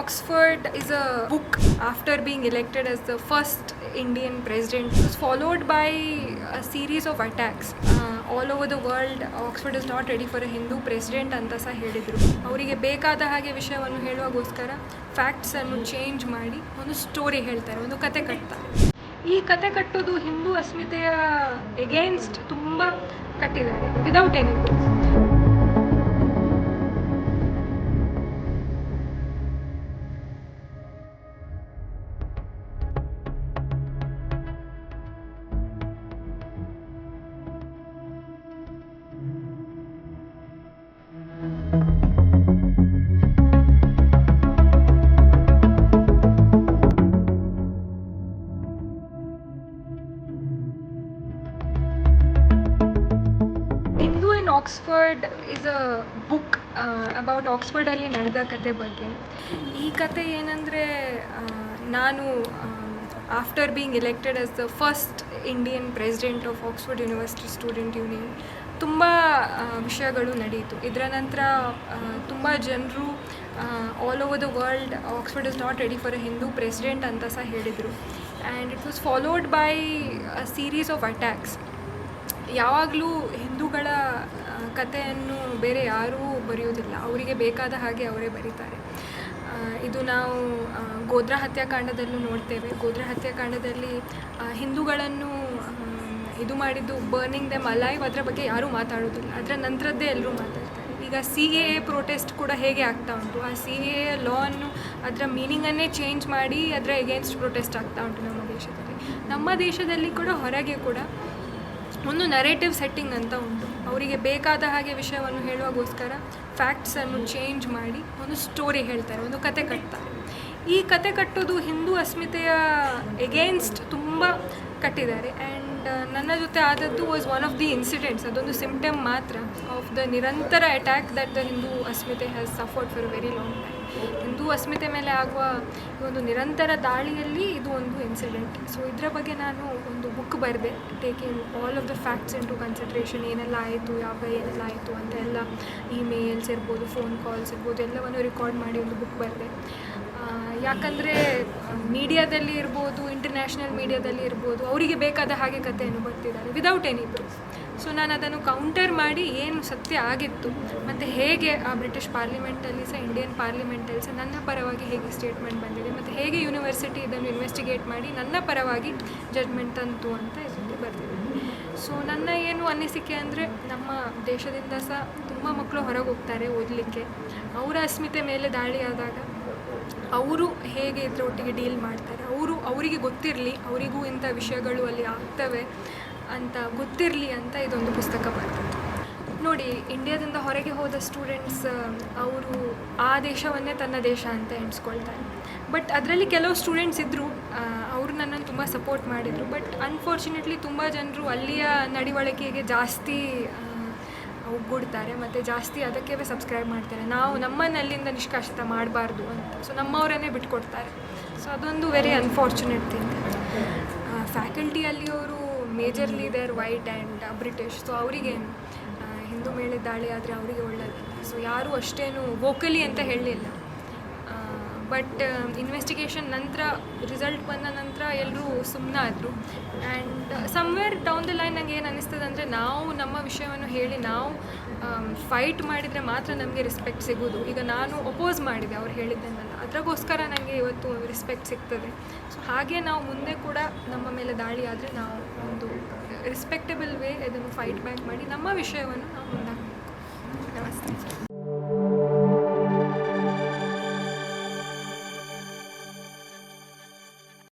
Oxford is a book after being elected as the first Indian president. It was followed by a series of attacks. Uh, all over the world, Oxford is not ready for a Hindu president ಅಂತ ಸಹ ಹೇಳಿದರು ಅವರಿಗೆ ಬೇಕಾದ ಹಾಗೆ ವಿಷಯವನ್ನು ಹೇಳುವಾಗೋಸ್ಕರ ಫ್ಯಾಕ್ಟ್ಸನ್ನು change ಮಾಡಿ ಒಂದು story ಹೇಳ್ತಾರೆ ಒಂದು ಕತೆ ಕಟ್ತಾರೆ ಈ ಕತೆ ಕಟ್ಟೋದು ಹಿಂದೂ ಅಸ್ಮಿತೆಯ ಎಗೇನ್ಸ್ಟ್ ತುಂಬ ಕಟ್ಟಿದ್ದಾರೆ without any Oxford is a book about ಆಕ್ಸ್ಫರ್ಡಲ್ಲಿ ನಡೆದ ಕತೆ ಬಗ್ಗೆ. ಈ ಕತೆ ಏನಂದರೆ ನಾನು after being elected as the first Indian president of Oxford University student union ತುಂಬ ವಿಷಯಗಳು ನಡೆಯಿತು ಇದರ ನಂತರ ತುಂಬ ಜನರು all over the world Oxford is not ready for a Hindu president ಅಂತ ಸಹ ಹೇಳಿದರು. And it was followed by a series of attacks ಯಾವಾಗಲೂ ಹಿಂದೂಗಳ ಕಥೆಯನ್ನು ಬೇರೆ ಯಾರೂ ಬರೆಯೋದಿಲ್ಲ ಅವರಿಗೆ ಬೇಕಾದ ಹಾಗೆ ಅವರೇ ಬರೀತಾರೆ. ಇದು ನಾವು ಗೋದ್ರ ಹತ್ಯಾಕಾಂಡದಲ್ಲೂ ನೋಡ್ತೇವೆ. ಗೋದ್ರ ಹತ್ಯಾಕಾಂಡದಲ್ಲಿ ಹಿಂದೂಗಳನ್ನು ಇದು ಮಾಡಿದ್ದು ಬರ್ನಿಂಗ್ ದೆ ಅಲೈವ್ ಅದರ ಬಗ್ಗೆ ಯಾರೂ ಮಾತಾಡೋದಿಲ್ಲ. ಅದರ ನಂತರದ್ದೇ ಎಲ್ಲರೂ ಮಾತಾಡ್ತಾರೆ. ಈಗ ಸಿ ಎ ಎ ಪ್ರೊಟೆಸ್ಟ್ ಕೂಡ ಹೇಗೆ ಆಗ್ತಾ ಉಂಟು? ಆ ಸಿ ಎ ಎ ಲಾವನ್ನು ಅದರ ಮೀನಿಂಗನ್ನೇ ಚೇಂಜ್ ಮಾಡಿ ಅದರ ಎಗೇನ್ಸ್ಟ್ ಪ್ರೊಟೆಸ್ಟ್ ಆಗ್ತಾ ಉಂಟು ನಮ್ಮ ದೇಶದಲ್ಲಿ. ನಮ್ಮ ದೇಶದಲ್ಲಿ ಕೂಡ ಹೊರಗೆ ಕೂಡ ಒಂದು ನರೇಟಿವ್ ಸೆಟ್ಟಿಂಗ್ ಅಂತ ಉಂಟು. ಅವರಿಗೆ ಬೇಕಾದ ಹಾಗೆ ವಿಷಯವನ್ನು ಹೇಳುವಾಗೋಸ್ಕರ ಫ್ಯಾಕ್ಟ್ಸನ್ನು ಚೇಂಜ್ ಮಾಡಿ ಒಂದು ಸ್ಟೋರಿ ಹೇಳ್ತಾರೆ, ಒಂದು ಕತೆ ಕಟ್ತಾರೆ. ಈ ಕತೆ ಕಟ್ಟೋದು ಹಿಂದೂ ಅಸ್ಮಿತೆಯ ಎಗೇನ್ಸ್ಟ್ ತುಂಬ ಕಟ್ಟಿದ್ದಾರೆ. ಆ್ಯಂಡ್ ನನ್ನ ಜೊತೆ ಆದದ್ದು was one of the incidents ಅದೊಂದು ಸಿಂಪ್ಟಮ್ ಮಾತ್ರ ಆಫ್ ದ ನಿರಂತರ attack that the Hindu ಅಸ್ಮಿತೆ has suffered for very long time Hindu ಅಸ್ಮಿತೆ ಮೇಲೆ ಆಗುವ ಈ ಒಂದು ನಿರಂತರ ದಾಳಿಯಲ್ಲಿ ಇದು ಒಂದು ಇನ್ಸಿಡೆಂಟ್ ಸೊ ಇದರ ಬಗ್ಗೆ ನಾನು ಒಂದು ಬುಕ್ ಬರೆದೆ taking all of the facts into consideration ಏನೆಲ್ಲ ಆಯಿತು ಯಾವ ಏನೆಲ್ಲ ಆಯಿತು ಅಂತ ಎಲ್ಲ ಇಮೇಲ್ಸ್ ಇರ್ಬೋದು ಫೋನ್ ಕಾಲ್ಸ್ ಇರ್ಬೋದು, ಎಲ್ಲವನ್ನು ರೆಕಾರ್ಡ್ ಮಾಡಿ ಒಂದು ಬುಕ್ ಬರೆದೆ. ಯಾಕಂದರೆ ಮೀಡಿಯಾದಲ್ಲಿ ಇರ್ಬೋದು ಇಂಟರ್ನ್ಯಾಷನಲ್ ಮೀಡಿಯಾದಲ್ಲಿ ಇರ್ಬೋದು, ಅವರಿಗೆ ಬೇಕಾದ ಹಾಗೆ ಕಥೆಯನ್ನು ಬರ್ತಿದ್ದಾರೆ ವಿದೌಟ್ ಎನಿ ಪ್ರೂಫ್ ಸೊ ನಾನು ಅದನ್ನು ಕೌಂಟರ್ ಮಾಡಿ ಏನು ಸತ್ಯ ಆಗಿತ್ತು, ಮತ್ತು ಹೇಗೆ ಆ ಬ್ರಿಟಿಷ್ ಪಾರ್ಲಿಮೆಂಟಲ್ಲಿ ಸಹ ಇಂಡಿಯನ್ ಪಾರ್ಲಿಮೆಂಟಲ್ಲಿ ಸಹ ನನ್ನ ಪರವಾಗಿ ಹೇಗೆ ಸ್ಟೇಟ್ಮೆಂಟ್ ಬಂದಿದೆ, ಮತ್ತು ಹೇಗೆ ಯೂನಿವರ್ಸಿಟಿ ಇದನ್ನು ಇನ್ವೆಸ್ಟಿಗೇಟ್ ಮಾಡಿ ನನ್ನ ಪರವಾಗಿ ಜಡ್ಮೆಂಟ್ ತಂತು ಅಂತ ಇದರಲ್ಲಿ ಬರ್ತಿದ್ದೀನಿ ಸೊ ನನ್ನ ಏನು ಅನಿಸಿಕೆ ಅಂದರೆ, ನಮ್ಮ ದೇಶದಿಂದ ಸಹ ತುಂಬ ಮಕ್ಕಳು ಹೊರಗೆ ಹೋಗ್ತಾರೆ ಓದಲಿಕ್ಕೆ. ಅವರ ಅಸ್ಮಿತೆ ಮೇಲೆ ದಾಳಿ ಆದಾಗ ಅವರು ಹೇಗೆ ಇದರೊಟ್ಟಿಗೆ ಡೀಲ್ ಮಾಡ್ತಾರೆ? ಅವರು ಅವರಿಗೆ ಗೊತ್ತಿರಲಿ, ಅವರಿಗೂ ಇಂಥ ವಿಷಯಗಳು ಅಲ್ಲಿ ಆಗ್ತವೆ ಅಂತ ಗೊತ್ತಿರಲಿ ಅಂತ ಇದೊಂದು ಪುಸ್ತಕ ಬರ್ತದೆ. ನೋಡಿ ಇಂಡಿಯಾದಿಂದ ಹೊರಗೆ ಹೋದ ಸ್ಟೂಡೆಂಟ್ಸ್ ಅವರು ಆ ದೇಶವನ್ನೇ ತನ್ನ ದೇಶ ಅಂತ ಎಣಿಸ್ಕೊಳ್ತಾರೆ. ಬಟ್ ಅದರಲ್ಲಿ ಕೆಲವು ಸ್ಟೂಡೆಂಟ್ಸ್ ಇದ್ದರು ಅವರು ನನ್ನನ್ನು ತುಂಬ ಸಪೋರ್ಟ್ ಮಾಡಿದರು. ಬಟ್ ಅನ್ಫಾರ್ಚುನೇಟ್ಲಿ ತುಂಬ ಜನರು ಅಲ್ಲಿಯ ನಡವಳಿಕೆಗೆ ಜಾಸ್ತಿ ಒಗ್ಗೂಡ್ತಾರೆ, ಮತ್ತು ಜಾಸ್ತಿ ಅದಕ್ಕೆ ಸಬ್ಸ್ಕ್ರೈಬ್ ಮಾಡ್ತಾರೆ. ನಾವು ನಮ್ಮನ್ನು ಅಲ್ಲಿಂದ ನಿಷ್ಕಾಸಿತ ಮಾಡಬಾರ್ದು ಅಂತ. ಸೊ ನಮ್ಮವರನ್ನೇ ಬಿಟ್ಕೊಡ್ತಾರೆ. ಸೊ ಅದೊಂದು ವೆರಿ ಅನ್ಫಾರ್ಚುನೇಟ್ ಥಿಂಗ್ ಫ್ಯಾಕಲ್ಟಿಯಲ್ಲಿ ಅವರು majorly there white and British so ಅವರಿಗೆ ಹಿಂದೂ ಮೇಳೆ ದಾಳಿ ಆದರೆ ಅವರಿಗೆ ಒಳ್ಳೆಯದಿಲ್ಲ ಸೊ ಯಾರೂ ಅಷ್ಟೇನು ವೋಕಲಿ ಅಂತ ಹೇಳಲಿಲ್ಲ. ಬಟ್ ಇನ್ವೆಸ್ಟಿಗೇಷನ್ ನಂತರ ರಿಸಲ್ಟ್ ಬಂದ ನಂತರ ಎಲ್ಲರೂ ಸುಮ್ಮನಾದರು and somewhere down the line ನಂಗೆ ಏನು ಅನ್ನಿಸ್ತದೆ ಅಂದರೆ ನಾವು ನಮ್ಮ ವಿಷಯವನ್ನು ಹೇಳಿ, ನಾವು ಫೈಟ್ ಮಾಡಿದರೆ ಮಾತ್ರ ನಮಗೆ ರೆಸ್ಪೆಕ್ಟ್ ಸಿಗೋದು. ಈಗ ನಾನು ಅಪೋಸ್ ಮಾಡಿದೆ ಅವ್ರು ಹೇಳಿದ್ದನ್ನೆಲ್ಲ ಅದಕ್ಕೋಸ್ಕರ ನನಗೆ ಇವತ್ತು ರೆಸ್ಪೆಕ್ಟ್ ಸಿಗ್ತದೆ. ಸೊ ಹಾಗೆ ನಾವು ಮುಂದೆ ಕೂಡ ನಮ್ಮ ಮೇಲೆ ದಾಳಿ ಆದರೆ ನಾವು ಒಂದು ರೆಸ್ಪೆಕ್ಟಬಲ್ ವೇ ಇದನ್ನು ಫೈಟ್ ಬ್ಯಾಕ್ ಮಾಡಿ ನಮ್ಮ ವಿಷಯವನ್ನು ನಾವು ನಮಸ್ತೆ